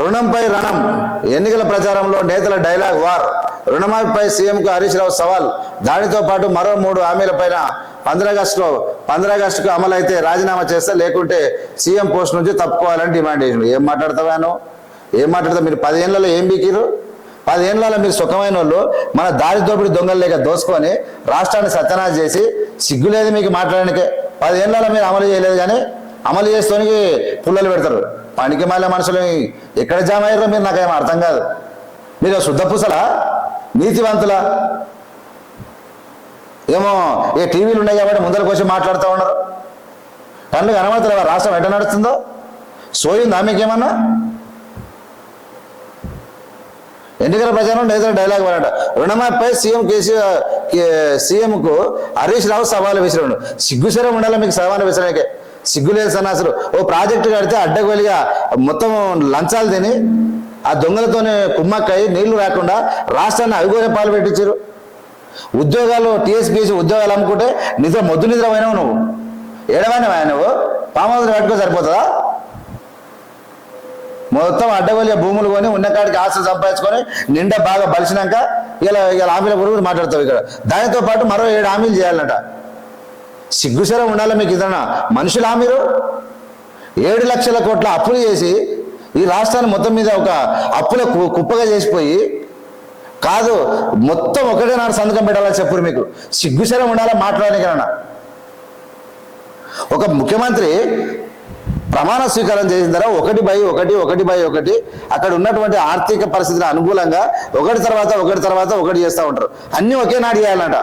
రుణంపై రణం. ఎన్నికల ప్రచారంలో నేతల డైలాగ్ వార్. రుణమాఫీపై సీఎంకు హరీష్ రావు సవాల్. దానితో పాటు మరో మూడు హామీలపైన పంద్రాగస్టులో పంద్రాగస్టుకు అమలు అయితే రాజీనామా చేస్తే లేకుంటే సీఎం పోస్ట్ నుంచి తప్పుకోవాలని డిమాండ్ చేసిండు. ఏం మాట్లాడతావాను ఏం మాట్లాడతావు? మీరు పదిహేనులలో ఏం బీకిరు పదిహేనులలో మీరు సుఖమైన వాళ్ళు. మన దారి దోపిడి దొంగలు లేక దోసుకొని రాష్ట్రాన్ని సత్యనాశ చేసి సిగ్గులేదు మీకు మాట్లాడడానికి. పదిహేనులలో మీరు అమలు చేయలేదు కానీ అమలు చేస్తోనికి పుల్లలు పెడతారు. పనికి మాలే మనుషులు ఎక్కడ జామ అయ్యారో మీరు నాకేం అర్థం కాదు. మీరు శుద్ధ పూసలా? నీతివంతులా? ఏమో ఏ టీవీలు ఉన్నాయి కాబట్టి ముందరకు వచ్చి మాట్లాడుతూ ఉన్నారు. కళ్ళు కనబడతలేవా రాష్ట్రం ఎట్లా నడుస్తుందో? సోయిందా మీకేమన్నా? ఎన్నికల ప్రచారం? నేతల డైలాగ్ వాడట రుణమాపై సీఎం కేసీఆర్ సీఎంకు హరీష్ రావు సవాలు విసిరాడు. సిగ్గుసరం ఉండాలి మీకు సవాలు విసిరాకే సిగ్గులేదు సన్నాసులు ఓ ప్రాజెక్టు కడితే అడ్డగోలిగా మొత్తం లంచాలు తిని ఆ దొంగలతోనే కుమ్మక్కయి నీళ్ళు రాకుండా రాష్ట్రాన్ని అవిగోరే పాలు పెట్టించారు. ఉద్యోగాలు టీఎస్పీసీ ఉద్యోగాలు అమ్ముకుంటే నిద్ర మొద్దు నిద్ర పోయినావు నువ్వు. ఏడవైనవా నువ్వు? పామోదరు పెట్టుకో సరిపోతుందా? మొత్తం అడ్డగోలిగా భూములు కొని ఉన్న కాడికి ఆస్తులు సంపాదించుకొని నిండా బాగా బలిసినాక ఇలా ఇలా హామీల గురించి మాట్లాడతావు ఇక్కడ. దానితో పాటు మరో ఏడు హామీలు చేయాలంట. సిగ్గుసరం ఉండాలి మీకు ఇదన్నా మనుషులా మీరు? ఏడు లక్షల కోట్ల అప్పులు చేసి ఈ రాష్ట్రాన్ని మొత్తం మీద ఒక అప్పుల కు- కుప్పగా చేసిపోయి కాదు మొత్తం ఒకటే నాడు సంతకం పెట్టాలని చెప్పురు మీకు. సిగ్గుసరం ఉండాలా మాట్లాడడానికి ఒక ముఖ్యమంత్రి ప్రమాణ స్వీకారం చేసిన తర్వాత ఒకటి బై ఒకటి ఒకటి బై ఒకటి అక్కడ ఉన్నటువంటి ఆర్థిక పరిస్థితుల అనుకూలంగా ఒకటి తర్వాత ఒకటి తర్వాత ఒకటి చేస్తూ ఉంటారు. అన్నీ ఒకే నాడు చేయాలంట.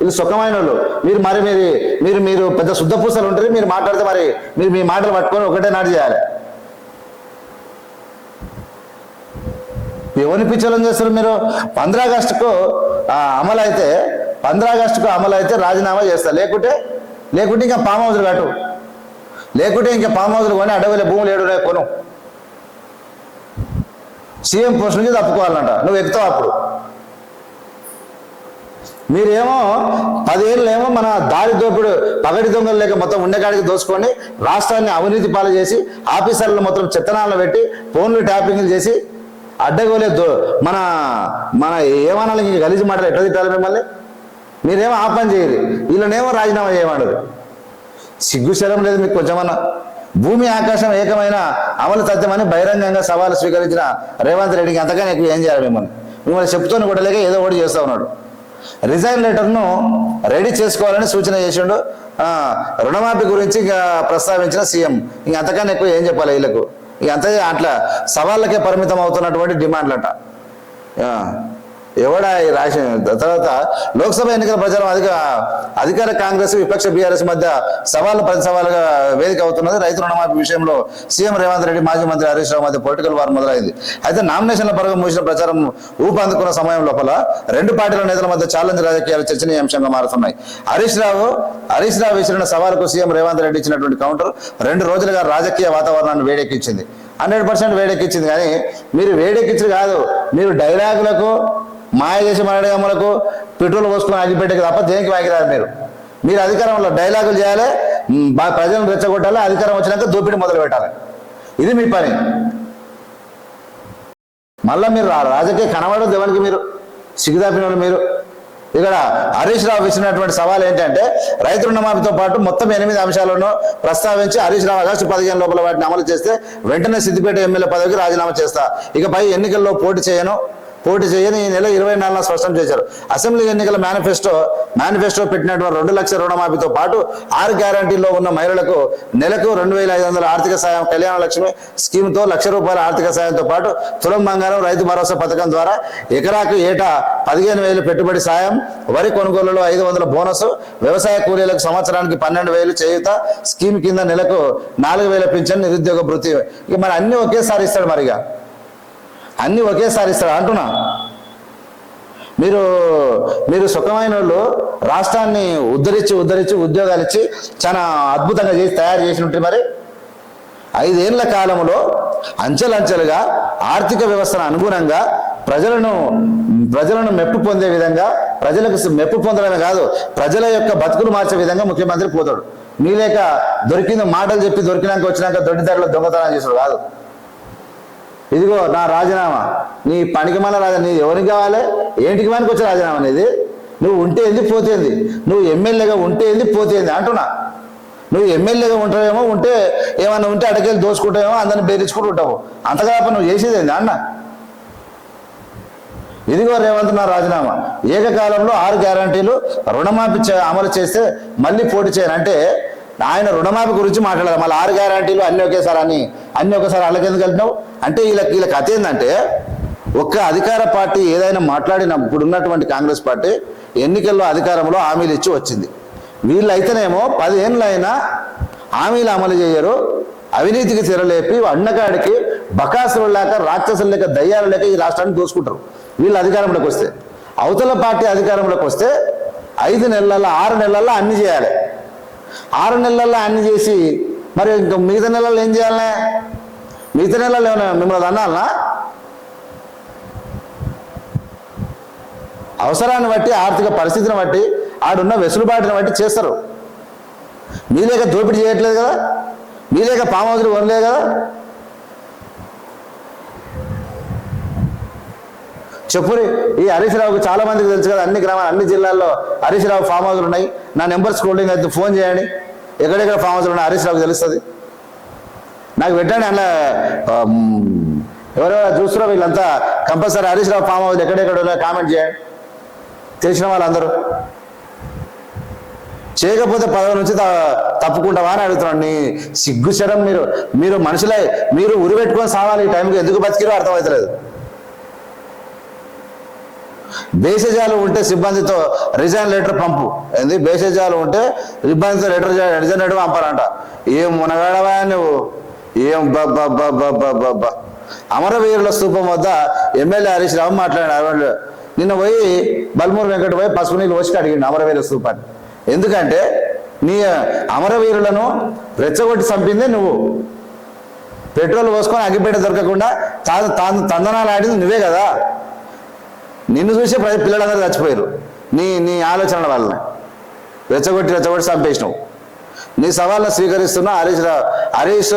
వీళ్ళు సుఖమైన వాళ్ళు. మీరు మరి మీరు మీరు మీరు పెద్ద శుద్ధ పూసలు ఉంటారు మీరు మాట్లాడితే మరి మీరు మీ మాటలు పట్టుకొని ఒకటే నాటి చేయాలి. ఎవరిని పిచ్చోళ్ళని చేస్తారు మీరు? పంద్రా ఆగస్టుకు అమలు అయితే పంద్రా ఆగస్టుకు అమలు అయితే రాజీనామా చేస్తారు. లేకుంటే లేకుంటే ఇంకా పామ్ హౌజులు కట్టు. లేకుంటే ఇంకా పామ్ హౌజులు కొని అడవిలో భూములు ఏడు కొను. సీఎం పోస్ట్ నుంచి తప్పుకోవాలంట. నువ్వు ఎక్కుతావు అప్పుడు. మీరేమో పదేళ్ళేమో మన దారి దోపుడు పగటి దొంగలు లేక మొత్తం ఉండేకాడికి దోచుకొని రాష్ట్రాన్ని అవినీతి పాలు చేసి ఆఫీసర్లు మొత్తం చెత్తనాలను పెట్టి ఫోన్లు ట్యాపింగ్లు చేసి అడ్డగోలే దో మన మన ఏమనాలి ఇంక గలీజు మాటలు ఎట్లా తిట్టాలి మిమ్మల్ని? మీరేమో ఆ పని చేయరు. వీళ్ళనేమో రాజీనామా చేయమన్నారు సిగ్గుశరం లేదు మీకు కొంచెమన్నా. భూమి ఆకాశం ఏకమైన అమలు తథ్యమని బహిరంగంగా సవాలు స్వీకరించిన రేవంత్ రెడ్డికి అంతగానే ఎక్కువ ఏం చేయాలి మిమ్మల్ని? మిమ్మల్ని చెప్తూనే కూడా లేక ఏదో ఒకటి చేస్తూ ఉన్నాడు. రిజైన్ లెటర్ను రెడీ చేసుకోవాలని సూచన చేసిండు. రుణమాఫీ గురించి ఇంకా ప్రస్తావించిన సీఎం. ఇంక అంతకన్నా ఎక్కువ ఏం చెప్పాలి వీళ్ళకు? ఇక అంతే అట్లా సవాళ్ళకే పరిమితం అవుతున్నటువంటి డిమాండ్లట. ఎవడా ఈ రాసి తర్వాత లోక్సభ ఎన్నికల ప్రచారం అధిక అధికార కాంగ్రెస్ విపక్ష బీఆర్ఎస్ మధ్య సవాళ్ళు ప్రతి సవాలుగా వేదిక అవుతున్నది. రైతు రుణమాఫీ విషయంలో సీఎం రేవంత్ రెడ్డి మాజీ మంత్రి హరీష్ రావు మధ్య పొలిటికల్ వార్ మొదలైంది. అయితే నామినేషన్ల పరంగా ముగిసిన ప్రచారం ఊపందుకున్న సమయం లోపల రెండు పార్టీల నేతల మధ్య ఛాలెంజ్ రాజకీయాలు చర్చనీయాంశంగా మారుతున్నాయి. హరీష్ రావు హరీష్ రావు విసిరిన సవాలుకు సీఎం రేవంత్ రెడ్డి ఇచ్చినటువంటి కౌంటర్ రెండు రోజులుగా రాజకీయ వాతావరణాన్ని వేడెక్కించింది. Hundred percent వేడెక్కించింది. కానీ మీరు వేడెక్కించరు కాదు మీరు డైలాగులకు మాయ చేసి మాట్లాడేములకు పెట్రోల్ పోసుకుని ఆగిపెట్టేకి తప్ప దేనికి వాగిరారు మీరు? మీరు అధికారంలో డైలాగులు చేయాలి ప్రజలను రెచ్చగొట్టాలి అధికారం వచ్చినాక దోపిడీ మొదలు పెట్టాలి. ఇది మీ పని. మళ్ళా మీరు రా- రాజకీయ కనబడదు ఎవరికి మీరు? సిగ్గుదాపిన వాళ్ళు మీరు? ఇక్కడ హరీష్ రావు ఇచ్చినటువంటి సవాల్ ఏంటంటే రైతు రుణమాఫీతో పాటు మొత్తం ఎనిమిది అంశాలను ప్రస్తావించి హరీష్ రావు ఆగస్టు పదిహేను లోపల వాటిని అమలు చేస్తే వెంటనే సిద్దిపేట ఎమ్మెల్యే పదవికి రాజీనామా చేస్తా. ఇకపై ఎన్నికల్లో పోటీ చేయను. పోటీ చేయని ఈ నెల ఇరవై నాలుగున స్పష్టం చేశారు. అసెంబ్లీ ఎన్నికల మేనిఫెస్టో మేనిఫెస్టో పెట్టినటువంటి రెండు లక్షల రుణమాఫీతో పాటు ఆరు గ్యారంటీల్లో ఉన్న మహిళలకు నెలకు రెండు వేల ఐదు వందల ఆర్థిక సాయం కళ్యాణ లక్ష్మి స్కీమ్తో లక్ష రూపాయల ఆర్థిక సాయంతో పాటు తులం బంగారం రైతు భరోసా పథకం ద్వారా ఎకరాకు ఏటా పదిహేను వేలు పెట్టుబడి సాయం వరి కొనుగోలులో ఐదు వందల బోనస్ వ్యవసాయ కూలీలకు సంవత్సరానికి పన్నెండు వేలు చేయుత స్కీమ్ కింద నెలకు నాలుగు వేల పింఛన్ నిరుద్యోగ భృతి. ఇక మరి అన్ని ఒకేసారి ఇస్తాడు మరిగా. అన్నీ ఒకేసారి ఇస్తాడు అంటున్నా. మీరు మీరు సుఖమైన వాళ్ళు రాష్ట్రాన్ని ఉద్ధరించి ఉద్ధరించి ఉద్యోగాలు ఇచ్చి చాలా అద్భుతంగా చేసి తయారు చేసి ఉంటే మరి ఐదేళ్ళ కాలంలో అంచెలంచెలుగా ఆర్థిక వ్యవస్థను అనుగుణంగా ప్రజలను ప్రజలను మెప్పు పొందే విధంగా ప్రజలకు మెప్పు పొందడమే కాదు ప్రజల యొక్క బతుకులు మార్చే విధంగా ముఖ్యమంత్రి పోతాడు. మీ లేక దొరికింది మాటలు చెప్పి దొరికినాక వచ్చినాక దొడ్డిదారిలో దొంగతనం చేసాడు కాదు. ఇదిగో నా రాజీనామా. నీ పనికి మన రాజా నీ ఎవరికి కావాలి? ఏంటికి మనకి వచ్చే రాజీనామా అనేది నువ్వు ఉంటే ఏంది పోతేంది నువ్వు ఎమ్మెల్యేగా ఉంటే ఏంది పోతేంది అంటున్నా. నువ్వు ఎమ్మెల్యేగా ఉంటావేమో ఉంటే ఏమన్నా ఉంటే అడకెళ్ళి దోసుకుంటావేమో అందరిని బెదిరించుకుంటూ ఉంటావు. అంతగా నువ్వు చేసేది ఏంది? అన్న. ఇదిగో రేవంత్ నా రాజీనామా. ఏకకాలంలో ఆరు గ్యారంటీలు రుణమాఫీ అమలు చేస్తే మళ్ళీ పోటీ చేయను అంటే ఆయన రుణమాఫీ గురించి మాట్లాడాలి మళ్ళీ ఆరు గ్యారంటీలు అన్ని ఒకేసారి అని అన్ని ఒకసారి అలాగెందుకు వెళ్తున్నావు అంటే వీళ్ళకి వీళ్ళ కథ ఏంటంటే ఒక్క అధికార పార్టీ ఏదైనా మాట్లాడిన ఇప్పుడు ఉన్నటువంటి కాంగ్రెస్ పార్టీ ఎన్నికల్లో అధికారంలో హామీలు ఇచ్చి వచ్చింది. వీళ్ళైతేనేమో పదిహేనులైనా హామీలు అమలు చేయరు అవినీతికి తెరలేపి అన్నగాడికి బకాసులు లేక రాక్షసులు లేక దయ్యాలు లేక ఈ రాష్ట్రాన్ని దోసుకుంటారు వీళ్ళు అధికారంలోకి వస్తే అవతల పార్టీ అధికారంలోకి వస్తే ఐదు నెలల్లో ఆరు నెలల్లో అన్ని చేయాలి. ఆరు నెలల్లో అన్ని చేసి మరి ఇంకా మిగతా నెలల్లో ఏం చేయాలనే? మిగతా నెలలు ఏమైనా మిమ్మల్ని అన్నాలనా అవసరాన్ని బట్టి ఆర్థిక పరిస్థితిని బట్టి ఆడున్న వెసులుబాటుని బట్టి చేస్తారు. మీలేక దోపిడీ చేయట్లేదు కదా? మీ లేక హౌస్లు కొనలేదు కదా? చెప్పురి ఈ హరీష్ రావుకు చాలా మందికి తెలుసు కదా అన్ని గ్రామాలు అన్ని జిల్లాల్లో హరీష్ రావు ఫామ్ హౌస్లు ఉన్నాయి. నా నెంబర్ స్కూలింగ్ అయితే ఫోన్ చేయండి. ఎక్కడెక్కడ ఫామ్ హౌస్లు ఉన్నాయి హరీష్ రావుకి తెలుస్తుంది. నాకు పెట్టండి అలా ఎవరెవరు చూస్తున్నారో వీళ్ళంతా compulsory Harish Rao farm house ఎక్కడెక్కడ ఉన్నాయో కామెంట్ చేయండి. తెలిసిన వాళ్ళందరూ. చేయకపోతే పదవి నుంచి త- తప్పుకుంటావా అని అడుగుతున్నాను నీ సిగ్గు శరం మీరు మీరు మనుషులై మీరు ఉరి పెట్టుకొని సావాలి ఈ టైంకి ఎందుకు బతికిరో అర్థమవుతలేదు బేసజాలు ఉంటే సిబ్బందితో రిజైన్ లెటర్ పంపు. ఏంది? బేసజాలు ఉంటే సిబ్బందితో లెటర్ రిజైన్ లెటర్ పంపారంట ఏం మునగాడవా నువ్వు? ఏం బ అమరవీరుల స్తూపం వద్ద ఎమ్మెల్యే హరీష్ రావు మాట్లాడాడు అరవింద్ నిన్న పోయి బల్మూరు వెంకట పోయి పసుపు నీళ్ళు వచ్చి అడిగిండు అమరవీరుల స్థూపాన్ని. ఎందుకంటే నీ అమరవీరులను రెచ్చగొట్టి చంపిందే నువ్వు. పెట్రోల్ పోసుకొని అగ్గిపేట దొరకకుండా తా- తందనాలు ఆడింది నువ్వే కదా. నిన్ను చూసే పిల్లలందరూ చచ్చిపోయారు. నీ నీ ఆలోచనల వల్ల రెచ్చగొట్టి రెచ్చగొట్టి చంపేసినావు. నీ సవాళ్ళను స్వీకరిస్తున్నా హరీష్ రా హరీష్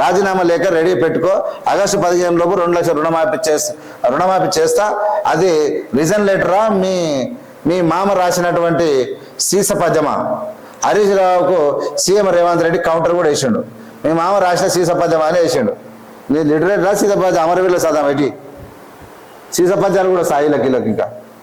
రాజీనామా లేఖ రెడీ పెట్టుకో. ఆగస్టు పదిహేను లోపు రెండు లక్షల రుణమాఫీ చేస్తా రుణమాఫీ చేస్తా. అది రిజన్ లెటరా మీ మీ మామ రాసినటువంటి సీస పద్యమా హరీష్ రావుకు సీఎం రేవంత్ రెడ్డి కౌంటర్ కూడా వేసిండు. మీ మామ రాసిన సీస పద్యమా అని వేసిండు. నీ లిటరేట్ రా సీత పద్యం అమరవీళ్ళ సదా సీస పద్యాలు కూడా సాయిలకి ఇంకా